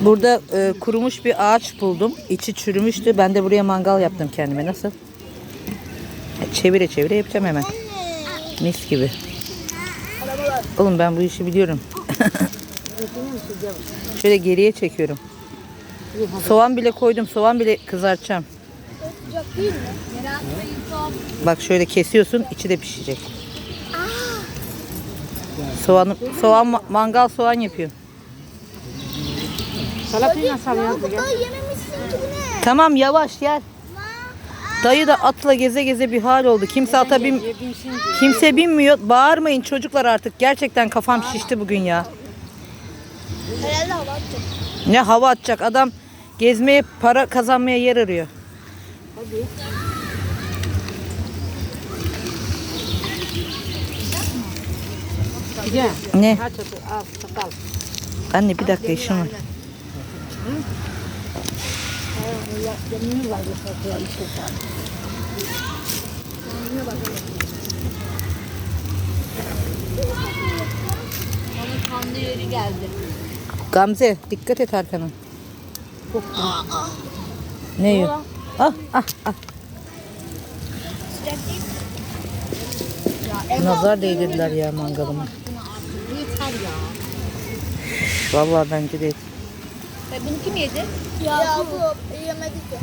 Burada e, kurumuş bir ağaç buldum. İçi çürümüştü. Ben de buraya mangal yaptım kendime. Nasıl? E, Çevire çevire yapacağım hemen. Mis gibi. Oğlum ben bu işi biliyorum. Şöyle geriye çekiyorum. Soğan bile koydum. Soğan bile kızartacağım. Bak şöyle kesiyorsun. içi de pişecek. Soğan, soğan ma- mangal soğan yapıyor. Salatayı nasıl alıyorsun? Daha yememişsin ki bu ne? Tamam yavaş yer. Dayı da atla geze geze bir hal oldu. Kimse ata bin, kimse binmiyor. Bağırmayın çocuklar artık. Gerçekten kafam şişti bugün ya. Herhalde hava atacak. Ne hava atacak adam gezmeye para kazanmaya yer arıyor. Gel. Ne? Anne bir dakika işim var. Onun kanlı yeri geldi. Gamze dikkat et arkana. Ne yiyor? Ah ah ah. Nazar değdirdiler ya mangalıma. Vallahi bence de. Ve bunu kim yedi? Ya, bu yemedi ki.